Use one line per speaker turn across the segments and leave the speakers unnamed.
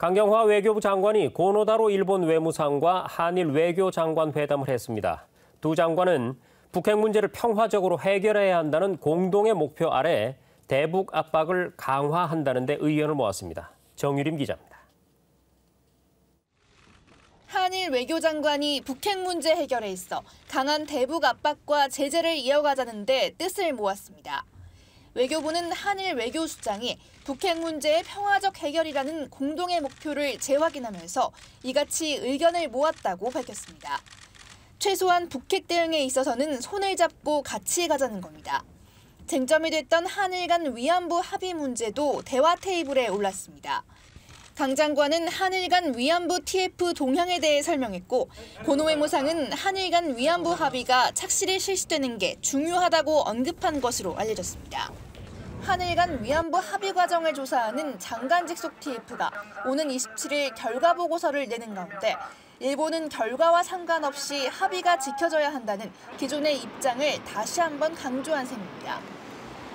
강경화 외교부 장관이 고노다로 일본 외무상과 한일 외교 장관 회담을 했습니다. 두 장관은 북핵 문제를 평화적으로 해결해야 한다는 공동의 목표 아래 대북 압박을 강화한다는 데 의견을 모았습니다. 정유림 기자입니다.
한일 외교장관이 북핵 문제 해결에 있어 강한 대북 압박과 제재를 이어가자는 데 뜻을 모았습니다. 외교부는 한일 외교수장이 북핵 문제의 평화적 해결이라는 공동의 목표를 재확인하면서 이같이 의견을 모았다고 밝혔습니다. 최소한 북핵 대응에 있어서는 손을 잡고 같이 가자는 겁니다. 쟁점이 됐던 한일 간 위안부 합의 문제도 대화 테이블에 올랐습니다. 강 장관은 한일 간 위안부 TF 동향에 대해 설명했고 고노 외무상은 한일 간 위안부 합의가 착실히 실시되는 게 중요하다고 언급한 것으로 알려졌습니다. 한일 간 위안부 합의 과정을 조사하는 장관 직속 TF가 오는 27일 결과 보고서를 내는 가운데 일본은 결과와 상관없이 합의가 지켜져야 한다는 기존의 입장을 다시 한번 강조한 셈입니다.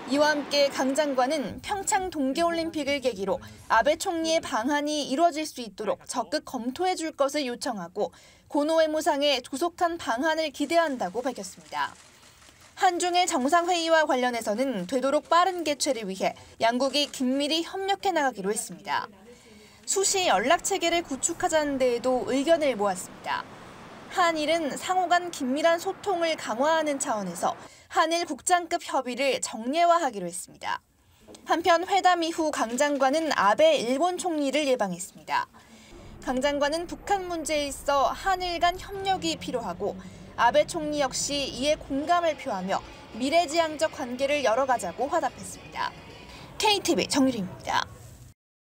이와 함께 강 장관은 평창 동계올림픽을 계기로 아베 총리의 방한이 이루어질 수 있도록 적극 검토해 줄 것을 요청하고 고노 외무상의 조속한 방한을 기대한다고 밝혔습니다. 한중의 정상회의와 관련해서는 되도록 빠른 개최를 위해 양국이 긴밀히 협력해 나가기로 했습니다. 수시 연락 체계를 구축하자는 데에도 의견을 모았습니다. 한일은 상호 간 긴밀한 소통을 강화하는 차원에서 한일 국장급 협의를 정례화하기로 했습니다. 한편 회담 이후 강 장관은 아베 일본 총리를 예방했습니다. 강 장관은 북한 문제에 있어 한일 간 협력이 필요하고 아베 총리 역시 이에 공감을 표하며 미래지향적 관계를 열어가자고 화답했습니다. KTV 정유리입니다.